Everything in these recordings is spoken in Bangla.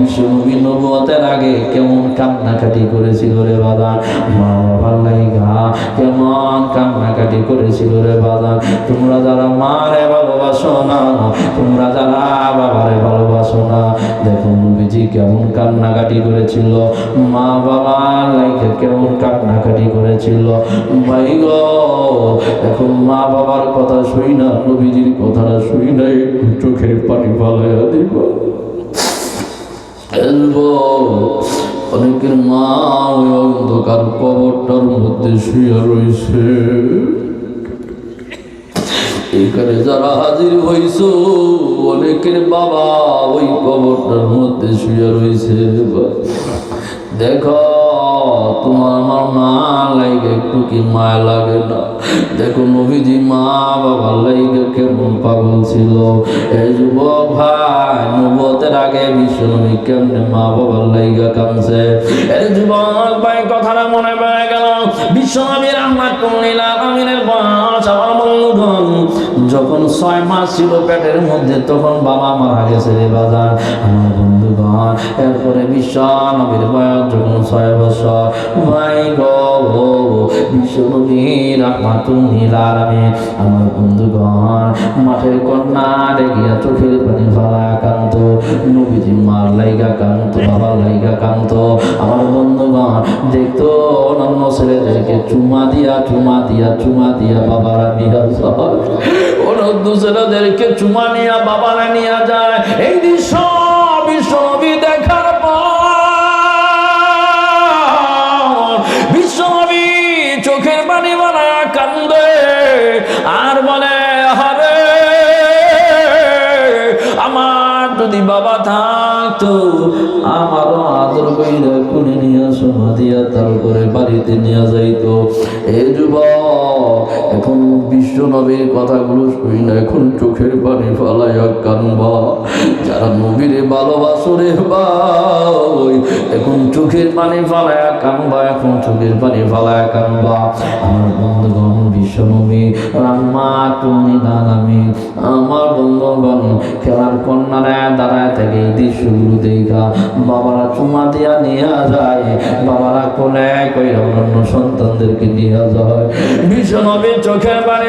বিশ্বনবী আগে কেমন কান্নাকাটি করেছিল রে বাদান মা বাবার লাইগা কেমন কান্নাকাটি করেছিল রে বাদান তোমরা যারা মারে ভালোবাসো না, তোমরা যারা বাবারে ভালোবাসো না, দেখো নবীজি কেমন কান্নাকাটি করেছিল। মা বাবার লাইগা কেমন কান্নাকাটি করেছিল। ভাই গো এখন মা বাবার কথা শুই না, নবীজির কথাটা শুই না চোখের পানি ফালাইয়া দিব। অনেকের মা ওই অন্ধকার কবরটার মধ্যে শুয়ে রয়েছে এখানে যারা হাজির হইছ, অনেকের বাবা ওই কবরটার মধ্যে শুয়ে রয়েছে দেখো তোমার আমার মা লাইগে একটু কি মায়া লাগে না? দেখো নবীজি মা বাবার লাইগে কেমন পাগল ছিল। এই যুবক ভাই নবতের আগে বিশ্ব নবী কেমনে মা বাবার লাইগা কামছে এই যুবক ভাই, কথাটা মনে পড়ে গেল। বিশ্ব নবীর আমার কুমিলা আমিনের বাস আমার বন্ধুগণ যখন ছয় মাস ছিল পেটের মধ্যে, তখন বাবা মারা গেছে রে বাজার। আমার বন্ধুগণ, এরপরে বিশ্ব নবীর বয়স যখন ছয় বছর। ভাই গো বিশ্ব নবীর রহমাতুল্লিল আলামিন। আমার বন্ধুগণ, মাঠের কন্যা চোখের পানি কান্ত নবীজি মার লাইগা কান্ত বাবা লাইগা কান্ত আমার বন্ধুগণ, দেখতো অন্যান্য ছেলেদেরকে চুমা দিয়া চুমা দিয়া চুমা দিয়া বাবারা নিয়ে অন্য ছেলেদেরকে চুমা নিয়া, বাবারা নিয়ে যায়। এই দৃশ্য বিশ্ব দেখার পর বিশ্বনবী চোখের পানি বানায় কান্দে। আর বলে হারে আমার যদি বাবা থাকতো, আমারও আদর কইরা কোনে নিয়ে সোনা দিয়া তারপরে বাড়িতে নিয়ে যাইতো। এ যুবক বিশ্ব নবীর কথাগুলো শুই না এখন চোখের পানি ফালাইয়া কানবা। যারা নবীরে ভালোবাসো রে ভাই, এখন চোখের পানি ফালাইয়া কানবা, এখন চোখের পানি ফালাইয়া কানবা। আমার বন্ধুগণ বিশ্ব নবী রাম্মা তুমি নানামি আমার বন্ধুগণ, খেলার কন্যারা দাঁড়ায় থেকে এই দৃশ্যগুলো দেখা। বাবারা চুমা দিয়া নিয়ে যায়, বাবারা কোলে কই অন্য সন্তানদেরকে নিয়ে যায়। বিশ্ব নবী চোখের পানি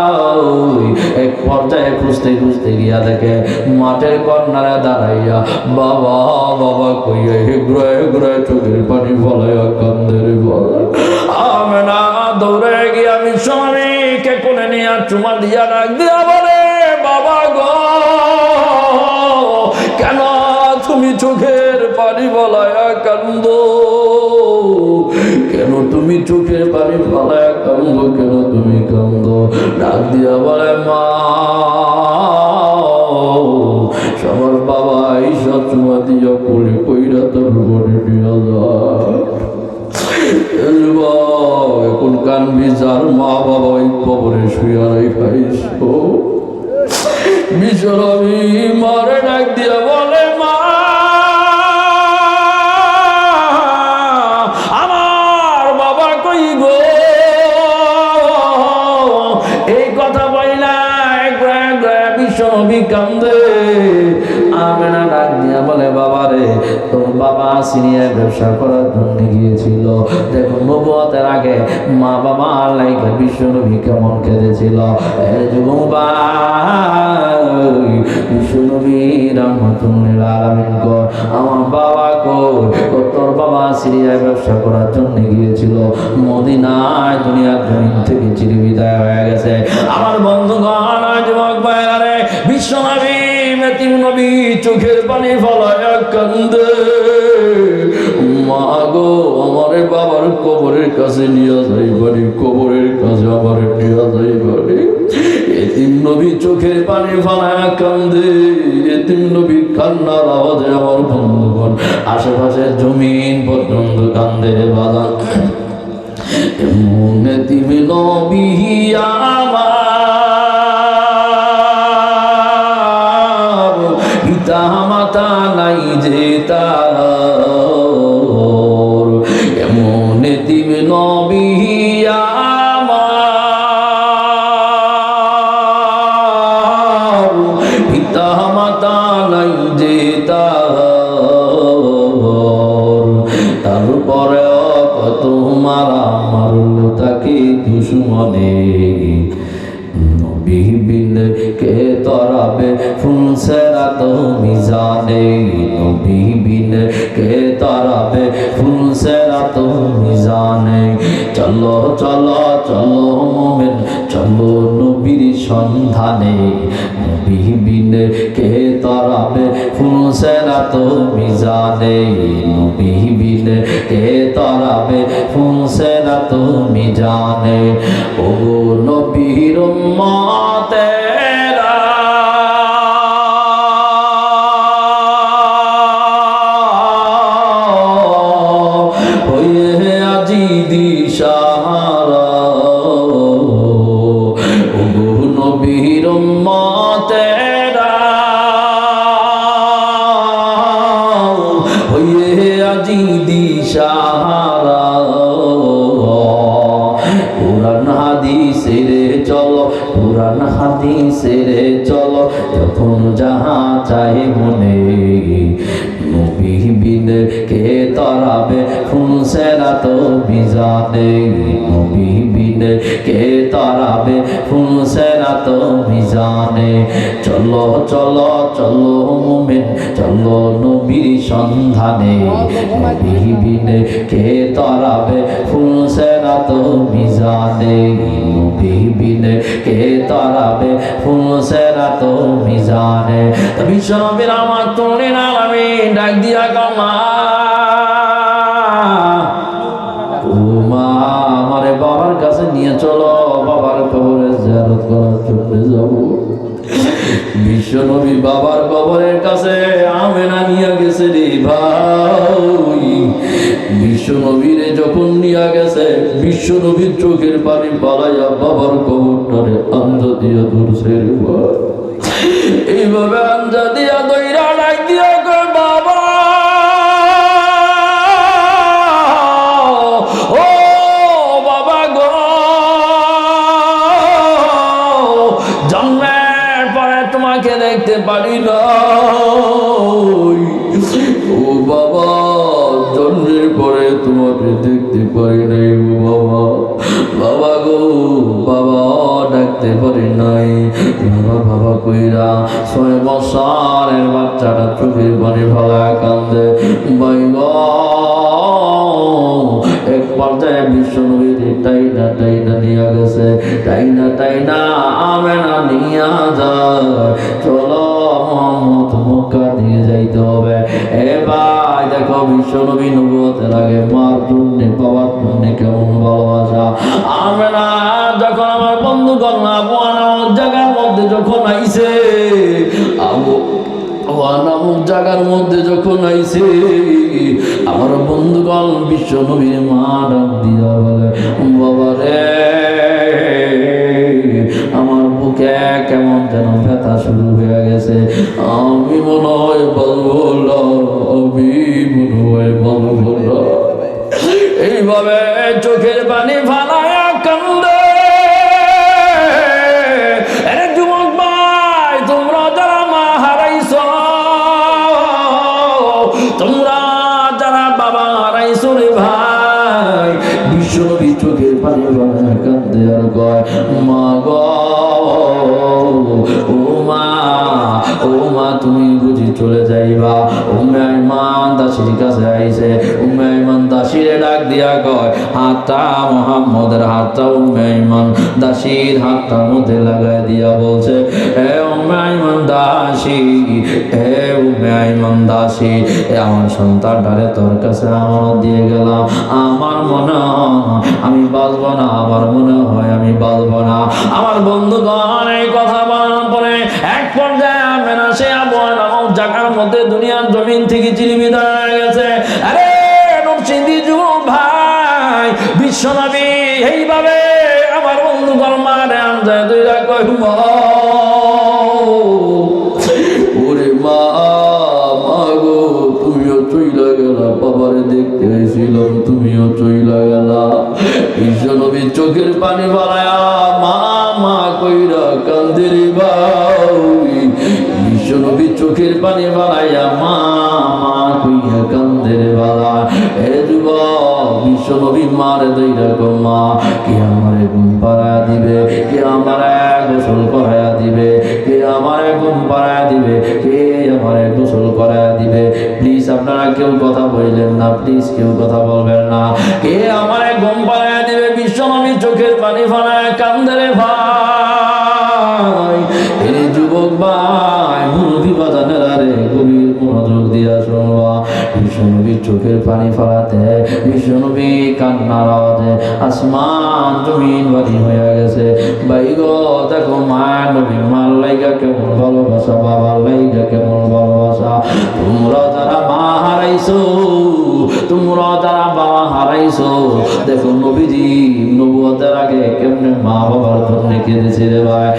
এক পর্যায়ে খুঁজতে খুঁজতে গিয়া দেখে মাঠের কর্নারে দাঁড়াইয়া বাবা বাবা কইয়া হেগ্রে হেগ্রে চোখের পানি ফলাইয়া কান্দের আমি না দৌড়ে গিয়া বিশ্বমানীকে কোলে নিয়ে চুমা দিয়া রাখ দিয়া চোখের পানি ফলাইয়া কান্দ কেন তুমি কান্দ? ডাক দিয়া বলে, মা, সবার বাবা ঈশা চুমা দিয়া কোলে কইরা তোর নিয়ে যায়। এখন কানবি যার মা বাবা ওই কবরে বিশ্বরবি মারে ডাক দিয়া বলে ব্যবসা করার জন্য গিয়েছিল। দেখো নবুয়তের আগে মা বাবা লাইকা বিশ্বনবী কেমন কো আমার বাবা কো তোর বাবা সিরিয়ায় ব্যবসা করার জন্য গিয়েছিল। মদিনায় দুনিয়ার জমিন থেকে চির বিদায় হয়ে গেছে। আমার আর যুবক ভাইরা রে, বিশ্বনবী মেতিম নবী চোখের পানি ফলায় কান্দে। কাছে নিয়ে যাই বাড়ি, কবরের কাছে আমার নিয়ে যাই বাড়ি। এতিম নবী চোখের পানি ফালায় কান্দে, এতিম নবী কান্নার আওয়াজে আমার বন্ধুগণ আশেপাশের জমিন পর্যন্ত কান্দে বাদান এমন তুমি নবী আমার পিতা মাতা নাই যে তার সন্ধানে বিহীন কে তরাবে ফুলসেরা তো মিজানে বিহীন কে তরাবে ফুলসেরা তো মিজানে ওগো নবীর উম্মতেরা ফুলসেরা তো বিজানে নবী বিন কে তরাবে? ফুলসেরা তো বিজানে। চলো চলো চলো মোমেন, চলো নবীর সন্ধানে। নবী বিন কে তরাবে? ফুলসেরা তো মিজানে নবী বিন কে তরাবে? ফুলসেরা তো মিজানে বিশ্ব আমার তোরে নামে ডাক দিয়া কামা নবী বাবার কবরের কাছে আমেনা নিয়ে গেছে রে ভাই। বিশ্ব নবীরে যখন নিয়ে গেছে, বিশ্ব নবীর চোখের পানি পালাইয়া বাবার কবরটারে আন্দা দিয়া ধরছে রে ভাই। এইভাবে আন্দা দিয়া দইরা তোমাকে দেখতে পারি না ও বাবা, জন্মের পরে তোমাকে দেখতে পারি নাই ও বাবা। বাবা গো, বাবা ডাকতে পারি নাই। বাবা বাবা কইরা ছয় বছরের বাচ্চাটা চোখের পানি ভাঙা কান্দে। বাইগ এক পর্যায়ে নিয়ে গেছে। আমেনা নিয়ে যায়। চলো মক্কা দিয়ে যাইতে হবে। এ ভাই, দেখো নবুয়তের আগে মার জন্যে বাবার জন্যে কেমন ভালোবাসা। আমেনা যখন আমার বন্ধুগণ আবু নামক জায়গার মধ্যে যখন আবু মধ্যে যখন আইছে, আমার বন্ধুগণ বিশ্ব নবীর মা ডাক দিয়া বলে বাবা রে আমার বুকে কেমন যেন ব্যথা শুরু হয়ে গেছে। আমি মনে হয় বলব আমি মনে হয় বলব এইভাবে চোখের পানি ফালায়া কান্দে। ভাই, তোমরা যারা মা হারাইছ, তোমরা যারা বাবা হারাইছ রে ভাই, বিশ্বনবী চোখের পানি ফালায়া কান্দে আর কয়, মা গো ও মা তুমি বুঝি চলে যাইবা? দাসির কাছে আইছে। ডাক দিয়া কয়, হাতটা মোহাম্মদের হাতটা দাসির হাতটার মধ্যে লাগাই দিয়া বলছে হে দাসী হে দাসী, এ আমার সন্তানটারে তোর কাছে আমার দিয়ে গেলাম। আমার মনে আমি বাঁচবো না, আমার মনে হয় আমি বাঁচবো না। আমার বন্ধুগণ, এই কথা মধ্যে দুনিয়ার জমিন থেকে চিনি বিদায় হয়ে গেছে। আরে নরসিংদী যুব ভাই বিশ্বনবী এইভাবে আমার বন্ধু গরমারে আমজায় দুইরা কহিব গেলা দেখতে তুমিও চোখের পানি বাড়ায়া মা মা কইরা কান্দে চোখের পানি বাড়াইয়া মা মা কইয়া কান্দের বালা। এ যুবক বিশ্বনবী মারে দইরা গো মা, কে আমারে ঘুম পাড়া দিবে? কে আমারে গোসল করায়া দিবে? কে আমারে ঘুম পাড়া দিবে? কে আমারে গোসল করায়া দিবে? প্লিজ আপনারা কেউ কথা বললেন না, প্লিজ কেউ কথা বলবেন না। কে আমারে ঘুম পাড়া দিবে? বিশ্ব বিশ্বনবী চোখের পানি ফাড়ায় কান্দরে ভাই চোখের পানি ফাড়াতে বিশ্বনবী কান্নার আওয়াজে আসমান জমিন বাড়ি হয়ে গেছে। ভাই গো, দেখো মা নবী মার লাইগা কেমন ভালোবাসা, বাবার লাইগা কেমন ভালোবাসা। তোমরা যারা মা হারাইছো, তোমরা যারা বাবা হারাইছো, দেখো নবীজি নবুয়তের আগে কেমনে মা বাবার জন্য কেঁদেছে রে ভাই।